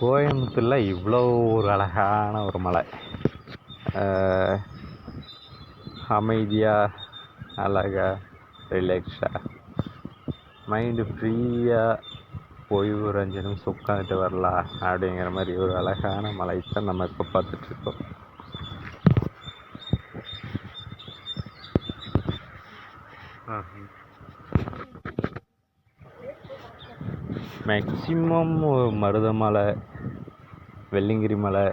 கோயம்புத்தூரில் இவ்வளோ ஒரு அழகான ஒரு மலை. அமைதியாக அழகாக ரிலாக்ஸாக மைண்டு ஃப்ரீயாக போய் ஒரு அஞ்சு நிமிஷம் உட்காந்துட்டு வரலாம் அப்படிங்கிற மாதிரி ஒரு அழகான மலை தான் நம்ம இப்போ பார்த்துட்ருக்கோம். மேக்ஸிமம் மருதமலை வெள்ளிங்கிரி மலை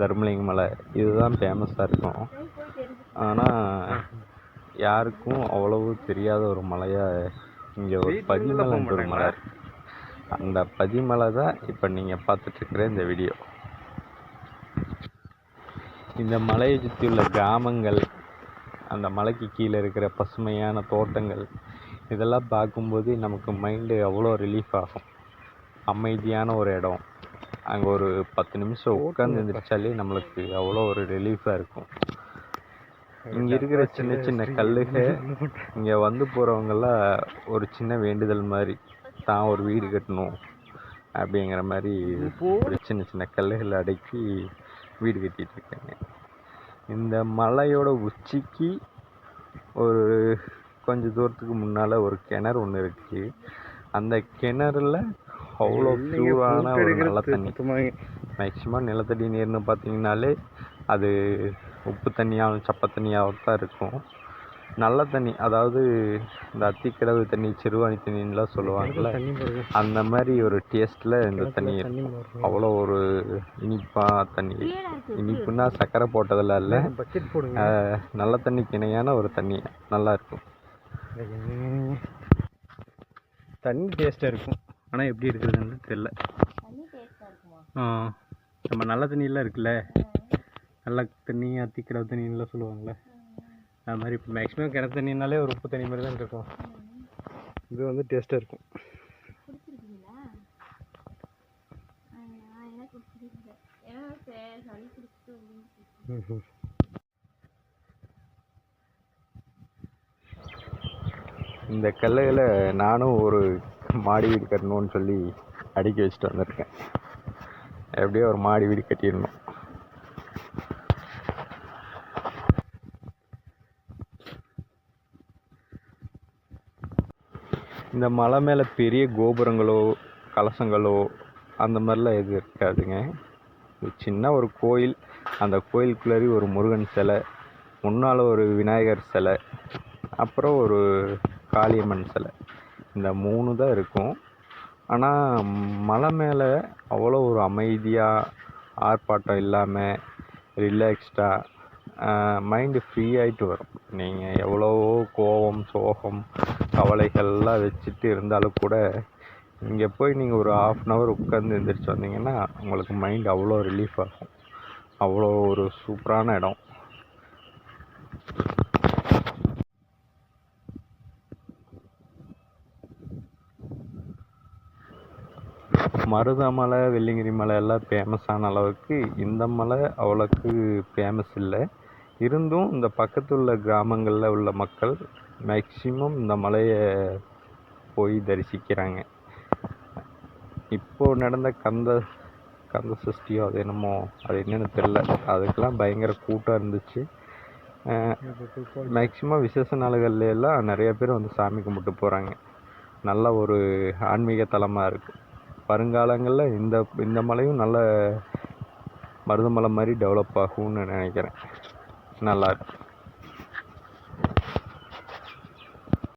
தர்மலிங்க மலை இதுதான் ஃபேமஸாக இருக்கும். ஆனால் யாருக்கும் அவ்வளவு தெரியாத ஒரு மலையாக இங்கே ஒரு பதிமலைன்ற ஒரு மலை. இருக்கு. அந்த பதிமலை தான் இப்போ நீங்கள் பார்த்துட்ருக்குற இந்த வீடியோ இந்த மலையை சுற்றியுள்ள கிராமங்கள் அந்த மலைக்கு கீழே இருக்கிற பசுமையான தோட்டங்கள் இதெல்லாம் பார்க்கும்போது நமக்கு மைண்டு அவ்வளோ ரிலீஃப் ஆகும். அமைதியான ஒரு இடம். அங்கே ஒரு பத்து நிமிஷம் உட்காந்து எழுந்திரிச்சாலே நம்மளுக்கு அவ்வளோ ஒரு ரிலீஃபாக இருக்கும். இங்கே இருக்கிற சின்ன சின்ன கல்லுக இங்கே வந்து போகிறவங்கெல்லாம் ஒரு சின்ன வேண்டுதல் மாதிரி தான் ஒரு வீடு கட்டணும் அப்படிங்கிற மாதிரி ஒரு சின்ன சின்ன கல்லுகளை அடக்கி வீடு கட்டிட்டு இருக்காங்க. இந்த மலையோட உச்சிக்கு ஒரு கொஞ்ச தூரத்துக்கு முன்னால் ஒரு கிணறு ஒன்று இருக்குது அந்த கிணறுல அவ்வளோ ப்யூரான ஒரு நல்ல தண்ணி மேக்ஸிமம் நிலத்தடி நீர்னு பார்த்தீங்கன்னாலே அது உப்பு தண்ணியாகவும் சப்பை தண்ணியாகவும் தான் இருக்கும். நல்ல தண்ணி அதாவது இந்த அத்திக்கடவு தண்ணி சிறுவாணி தண்ணின்லாம் சொல்லுவாங்கள்ல அந்த மாதிரி ஒரு டேஸ்ட்டில் இந்த தண்ணி அவ்வளோ ஒரு இனிப்பாக தண்ணி. இனிப்புன்னா சர்க்கரை போட்டதில் இல்லை. நல்ல தண்ணிக்கு இணையான ஒரு தண்ணி நல்லா இருக்கும். தண்ணி டேஸ்ட்டாக இருக்கும். ஆனால் எப்படி இருக்குதுன்னு தெரில நம்ம நல்ல தண்ணியெல்லாம் இருக்குல்ல? நல்ல தண்ணி அத்திக்கடவு தண்ணின்லாம் சொல்லுவாங்கள்ல அது மாதிரி இப்போ மேக்ஸிமம் கிணத்து தண்ணினாலே ஒரு உப்பு தண்ணி மாதிரி தான் இருக்கும். இது வந்து டேஸ்ட்டாக இருக்கும். இந்த கல்லுகளை நானும் ஒரு மாடி வீடு கட்டணும்னு சொல்லி அடுக்கி வச்சுட்டு வந்திருக்கேன். எப்படியோ ஒரு மாடி வீடு கட்டிடணும். இந்த மலை மேலே பெரிய கோபுரங்களோ கலசங்களோ அந்த மாதிரிலாம் எதுவும் இருக்காதுங்க. ஒரு சின்ன ஒரு கோயில் அந்த கோயிலுக்குள்ளேயே ஒரு முருகன் சிலை முன்னால் ஒரு விநாயகர் சிலை அப்புறம் ஒரு காளியம்மன் சிலை. இந்த மூணு தான் இருக்கும். ஆனால் மலை மேலே அவ்வளோ ஒரு அமைதியாக ஆர்ப்பாட்டம் இல்லாமல் ரிலாக்ஸ்டாக மைண்டு ஃப்ரீ ஆகிட்டு வரும். நீங்கள் எவ்வளவோ கோபம் சோகம் கவலைகள்லாம் வச்சுட்டு இருந்தாலும் கூட இங்கே போய் நீங்கள் ஒரு ஆஃப் அன் ஹவர் உட்காந்து எழுந்திரிச்சி வந்தீங்கன்னா உங்களுக்கு மைண்ட் அவ்வளோ ரிலீஃப் ஆகும். அவ்வளோ ஒரு சூப்பரான இடம். மருதமலை வெள்ளிங்கிரி மலை எல்லாம் ஃபேமஸான அளவுக்கு இந்த மலை அவ்வளோக்கு ஃபேமஸ் இல்லை. இருந்தும் இந்த பக்கத்தில் உள்ள கிராமங்களில் உள்ள மக்கள் மேக்சிமம் இந்த மலையை போய் தரிசிக்கிறாங்க. இப்போது நடந்த கந்த கந்த சஷ்டியோ அது என்னமோ அது என்னன்னு தெரில அதுக்கெல்லாம் பயங்கர கூட்டம் இருந்துச்சு. மேக்சிமம் விசேஷ நாளுகள்ல எல்லாம் நிறைய பேர் வந்து சாமி கும்பிட்டு போகிறாங்க நல்ல ஒரு ஆன்மீக தலமாக இருக்குது வருங்காலங்களில் இந்த இந்த மலையும் நல்ல மருதமலை மாதிரி டெவலப் ஆகும்னு நினைக்கிறேன். நல்லா இருக்கும்